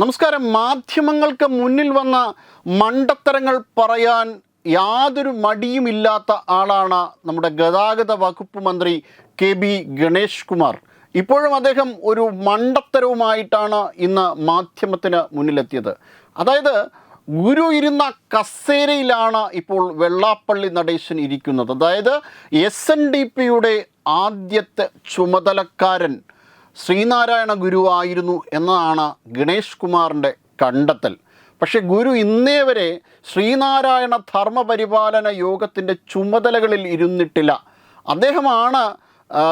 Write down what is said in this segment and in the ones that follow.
നമസ്കാരം. മാധ്യമങ്ങൾക്ക് മുന്നിൽ വന്ന മണ്ടത്തരങ്ങൾ പറയാൻ യാതൊരു മടിയുമില്ലാത്ത ആളാണ് നമ്മുടെ ഗതാഗത വകുപ്പ് മന്ത്രി കെ ബി ഗണേഷ് കുമാർ. ഇപ്പോഴും അദ്ദേഹം ഒരു മണ്ടത്തരവുമായിട്ടാണ് ഇന്ന് മാധ്യമത്തിന് മുന്നിലെത്തിയത്. അതായത് ഗുരു ഇരുന്ന കസേരയിലാണ് ഇപ്പോൾ വെള്ളാപ്പള്ളി നടേശൻ ഇരിക്കുന്നത്. അതായത് എസ് എൻ ഡി പിയുടെ ആദ്യത്തെ ചുമതലക്കാരൻ ശ്രീനാരായണ ഗുരുവായിരുന്നു എന്നതാണ് ഗണേഷ് കുമാറിന്റെ കണ്ടെത്തൽ. പക്ഷെ ഗുരു ഇന്നേ വരെ ശ്രീനാരായണ ധർമ്മപരിപാലന യോഗത്തിന്റെ ചുമതലകളിൽ ഇരുന്നിട്ടില്ല. അദ്ദേഹമാണ്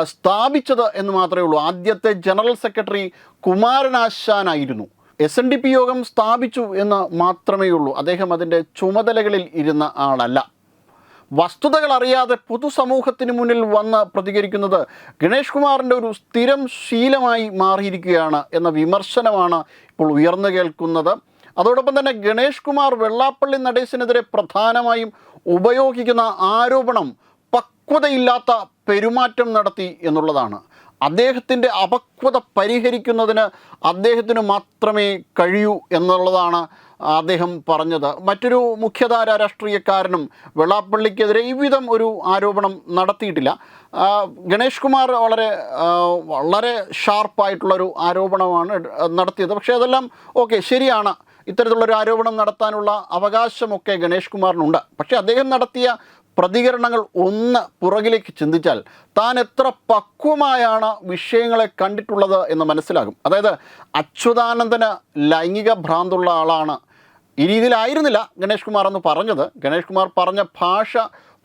സ്ഥാപിച്ചത് എന്ന് മാത്രമേ ഉള്ളൂ. ആദ്യത്തെ general secretary കുമാരനാശാനായിരുന്നു. S N D P Yogam സ്ഥാപിച്ചു എന്ന് മാത്രമേ ഉള്ളൂ. അദ്ദേഹം അതിന്റെ ചുമതലകളിൽ ഇരുന്ന ആളല്ല. വസ്തുതകൾ അറിയാതെ പൊതുസമൂഹത്തിന് മുന്നിൽ വന്ന് പ്രതികരിക്കുന്നത് ഗണേഷ് കുമാറിന്റെ ഒരു സ്ഥിരം ശീലമായി മാറിയിരിക്കുകയാണ് എന്ന വിമർശനമാണ് ഇപ്പോൾ ഉയർന്നു കേൾക്കുന്നത്. അതോടൊപ്പം തന്നെ ഗണേഷ് കുമാർ വെള്ളാപ്പള്ളി നടേശനെതിരെ പ്രധാനമായും ഉപയോഗിക്കുന്ന ആരോപണം പക്വതയില്ലാത്ത പെരുമാറ്റം നടത്തി എന്നുള്ളതാണ്. അദ്ദേഹത്തിന്റെ അപക്വത പരിഹരിക്കുന്നതിന് അദ്ദേഹത്തിന് മാത്രമേ കഴിയൂ എന്നുള്ളതാണ് അദ്ദേഹം പറഞ്ഞത്. മറ്റൊരു മുഖ്യധാര രാഷ്ട്രീയക്കാരനും വെള്ളാപ്പള്ളിക്കെതിരെ ഇവിധം ഒരു ആരോപണം നടത്തിയിട്ടില്ല. ഗണേഷ് കുമാർ വളരെ വളരെ ഷാർപ്പായിട്ടുള്ളൊരു ആരോപണമാണ് നടത്തിയത്. പക്ഷേ അതെല്ലാം ഓക്കെ ശരിയാണ്. ഇത്തരത്തിലുള്ളൊരു ആരോപണം നടത്താനുള്ള അവകാശമൊക്കെ ഗണേഷ് കുമാറിനുണ്ട്. പക്ഷേ അദ്ദേഹം നടത്തിയ പ്രതികരണങ്ങൾ ഒന്ന് പുറകിലേക്ക് ചിന്തിച്ചാൽ താൻ എത്ര പക്വമായാണ് വിഷയങ്ങളെ കണ്ടിട്ടുള്ളത് എന്ന് മനസ്സിലാകും. അതായത് അച്യുതാനന്ദന് ലൈംഗിക ഭ്രാന്തുള്ള ആളാണ്. ഈ രീതിയിലായിരുന്നില്ല ഗണേഷ് കുമാർ എന്ന് പറഞ്ഞത്. ഗണേഷ് കുമാർ പറഞ്ഞ ഭാഷ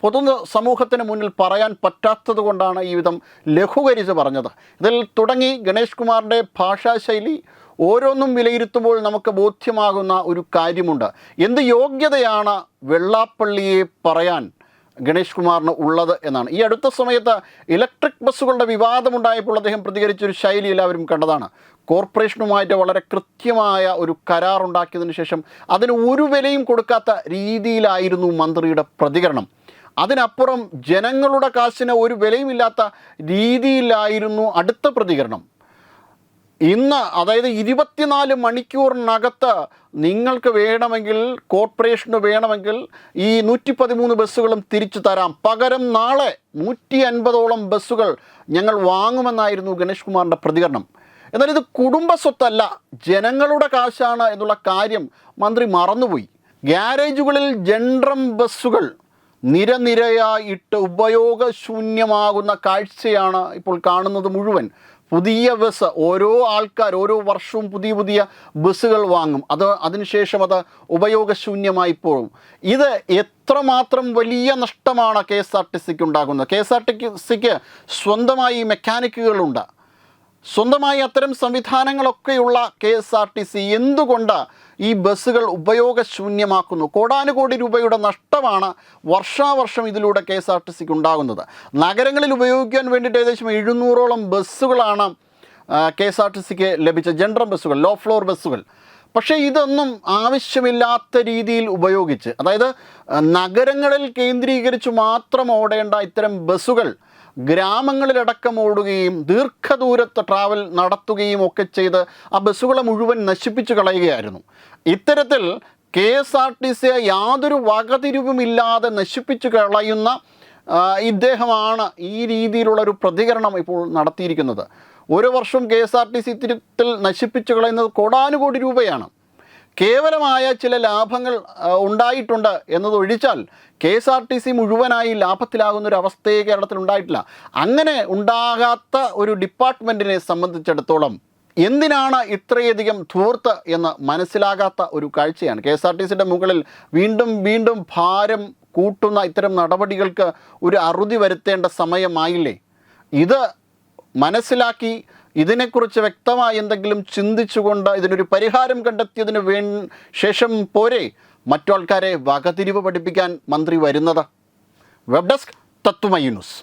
പൊതു സമൂഹത്തിന് മുന്നിൽ പറയാൻ പറ്റാത്തത് കൊണ്ടാണ് ഈ വിധം ലഘൂകരിച്ച് പറഞ്ഞത്. ഇതിൽ തുടങ്ങി ഗണേഷ് കുമാറിന്റെ ഭാഷാശൈലി ഓരോന്നും വിലയിരുത്തുമ്പോൾ നമുക്ക് ബോധ്യമാകുന്ന ഒരു കാര്യമുണ്ട്. എന്ത് യോഗ്യതയാണ് വെള്ളാപ്പള്ളിയെ പറയാൻ ഗണേഷ് കുമാറിന് ഉള്ളത് എന്നാണ്. ഈ അടുത്ത സമയത്ത് ഇലക്ട്രിക് ബസ്സുകളുടെ വിവാദമുണ്ടായപ്പോൾ അദ്ദേഹം പ്രതികരിച്ച ഒരു ശൈലി എല്ലാവരും കണ്ടതാണ്. കോർപ്പറേഷനുമായിട്ട് വളരെ കൃത്യമായ ഒരു കരാർ ഉണ്ടാക്കിയതിന് ശേഷം അതിന് ഒരു വിലയും കൊടുക്കാത്ത രീതിയിലായിരുന്നു മന്ത്രിയുടെ പ്രതികരണം. അതിനപ്പുറം ജനങ്ങളുടെ കാശിന് ഒരു വിലയുമില്ലാത്ത രീതിയിലായിരുന്നു അടുത്ത പ്രതികരണം. ഇന്ന് അതായത് ഇരുപത്തിനാല് മണിക്കൂറിനകത്ത് നിങ്ങൾക്ക് വേണമെങ്കിൽ കോർപ്പറേഷന് വേണമെങ്കിൽ ഈ നൂറ്റി പതിമൂന്ന് ബസ്സുകളും തിരിച്ചു തരാം. പകരം നാളെ നൂറ്റി അൻപതോളം ബസ്സുകൾ ഞങ്ങൾ വാങ്ങുമെന്നായിരുന്നു ഗണേഷ് കുമാറിന്റെ പ്രതികരണം. എന്നാൽ ഇത് കുടുംബ സ്വത്തല്ല ജനങ്ങളുടെ കാശാണ് എന്നുള്ള കാര്യം മന്ത്രി മറന്നുപോയി. ഗ്യാരേജുകളിൽ ജൻഡ്രം ബസ്സുകൾ നിരനിരയായിട്ട് ഉപയോഗശൂന്യമാകുന്ന കാഴ്ചയാണ് ഇപ്പോൾ കാണുന്നത് മുഴുവൻ. പുതിയ ബസ് ഓരോ ആൾക്കാർ ഓരോ വർഷവും പുതിയ പുതിയ ബസ്സുകൾ വാങ്ങും. അത് അതിനുശേഷം അത് ഉപയോഗശൂന്യമായി പോകും. ഇത് എത്രമാത്രം വലിയ നഷ്ടമാണ് കെ എസ് ആർ ടി സിക്ക് ഉണ്ടാകുന്നത്. കെ എസ് ആർ ടി സിക്ക് സ്വന്തമായി മെക്കാനിക്കുകളുണ്ട്. സ്വന്തമായി അത്തരം സംവിധാനങ്ങളൊക്കെയുള്ള K S R T C എന്തുകൊണ്ട് ഈ ബസ്സുകൾ ഉപയോഗശൂന്യമാക്കുന്നു? കോടാനുകോടി രൂപയുടെ നഷ്ടമാണ് വർഷാവർഷം ഇതിലൂടെ കെ എസ് ആർ ടി സിക്ക് ഉണ്ടാകുന്നത്. നഗരങ്ങളിൽ ഉപയോഗിക്കാൻ വേണ്ടിയിട്ട് ഏകദേശം എഴുന്നൂറോളം ബസ്സുകളാണ് കെ എസ് ആർ ടി സിക്ക് ലഭിച്ച ജനറൽ ബസ്സുകൾ ലോ ഫ്ലോർ ബസ്സുകൾ. പക്ഷേ ഇതൊന്നും ആവശ്യമില്ലാത്ത രീതിയിൽ ഉപയോഗിച്ച് അതായത് നഗരങ്ങളിൽ കേന്ദ്രീകരിച്ച് മാത്രം ഓടേണ്ട ഇത്തരം ബസ്സുകൾ ഗ്രാമങ്ങളിലടക്കം ഓടുകയും ദീർഘദൂരത്ത് ട്രാവൽ നടത്തുകയും ഒക്കെ ചെയ്ത് ആ ബസ്സുകളെ മുഴുവൻ നശിപ്പിച്ചു കളയുകയായിരുന്നു. ഇത്തരത്തിൽ കെ എസ് ആർ ടി സിയെ യാതൊരു വകതിരിവുമില്ലാതെ നശിപ്പിച്ചു കളയുന്ന ഇദ്ദേഹമാണ് ഈ രീതിയിലുള്ളൊരു പ്രതികരണം ഇപ്പോൾ നടത്തിയിരിക്കുന്നത്. ഒരു വർഷം K S R T C ഇത്തരത്തിൽ നശിപ്പിച്ചു കളയുന്നത് കോടാനുകോടി രൂപയാണ്. കേവലമായ ചില ലാഭങ്ങൾ ഉണ്ടായിട്ടുണ്ട് എന്നതൊഴിച്ചാൽ K S R T C മുഴുവനായി ലാഭത്തിലാകുന്ന ഒരു അവസ്ഥയെ കേരളത്തിൽ ഉണ്ടായിട്ടില്ല. അങ്ങനെ ഉണ്ടാകാത്ത ഒരു ഡിപ്പാർട്ട്മെന്റിനെ സംബന്ധിച്ചിടത്തോളം എന്തിനാണ് ഇത്രയധികം ധൂർത്ത് എന്ന് മനസ്സിലാകാത്ത ഒരു കാഴ്ചയാണ്. കെ എസ് ആർ ടി സിയുടെ മുകളിൽ വീണ്ടും വീണ്ടും ഭാരം കൂട്ടുന്ന ഇത്തരം നടപടികൾക്ക് ഒരു അറുതി വരുത്തേണ്ട സമയമായില്ലേ? ഇത് മനസ്സിലാക്കി ഇതിനെക്കുറിച്ച് വ്യക്തമായി എന്തെങ്കിലും ചിന്തിച്ചുകൊണ്ട് ഇതിനൊരു പരിഹാരം കണ്ടെത്തിയതിന് വേ ശേഷം പോരെ? മറ്റു ആൾക്കാരെ വകതിരിവ് പഠിപ്പിക്കാൻ മന്ത്രി വരുന്നത്? Web desk Tatwamayi news.